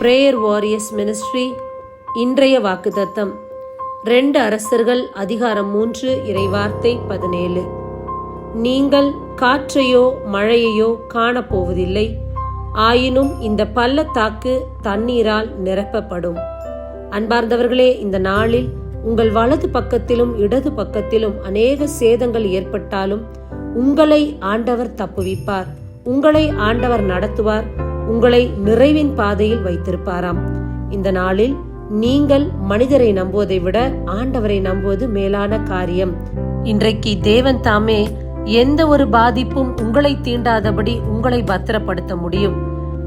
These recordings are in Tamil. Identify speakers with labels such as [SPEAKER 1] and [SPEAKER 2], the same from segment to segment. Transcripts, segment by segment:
[SPEAKER 1] பிரேயர் வாரியர்ஸ் மினிஸ்ட்ரி இன்றைய வாக்குதத்தம் ரெண்டு அரசர்கள் அதிகாரம் மூன்று இறைவார்த்தை பதினேழு. நீங்கள் காற்றையோ மழையையோ காணப்போவதில்லை. ஆயினும் இந்த பள்ளத்தாக்கு தண்ணீரால் நிரப்பப்படும். அன்பார்ந்தவர்களே இந்த நாளில் உங்கள் வலது பக்கத்திலும் இடது பக்கத்திலும் அநேக சேதங்கள் ஏற்பட்டாலும் உங்களை ஆண்டவர் தப்புவிப்பார். உங்களை ஆண்டவர் நடத்துவார். உங்களை நிறைவின் பாதையில் வைத்திருப்பாராம். இந்த நாளில் நீங்கள் மனிதரை நம்புவதை விட ஆண்டவரை நம்புவது மேலான காரியம். இன்றைக்கு தேவன் தாமே எந்த ஒரு பாதிப்பும் உங்களை தீண்டாதபடி உங்களை பத்திரப்படுத்த முடியும்.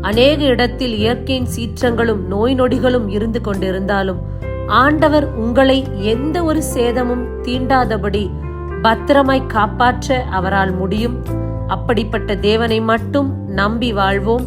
[SPEAKER 1] அநேக இடத்தில் இயற்கையின் சீற்றங்களும் நோய் நொடிகளும் இருந்து கொண்டிருந்தாலும் ஆண்டவர் உங்களை எந்த ஒரு சேதமும் தீண்டாதபடி பத்திரமாய் காப்பாற்ற அவரால் முடியும். அப்படிப்பட்ட தேவனை மட்டும் நம்பி வாழ்வோம்.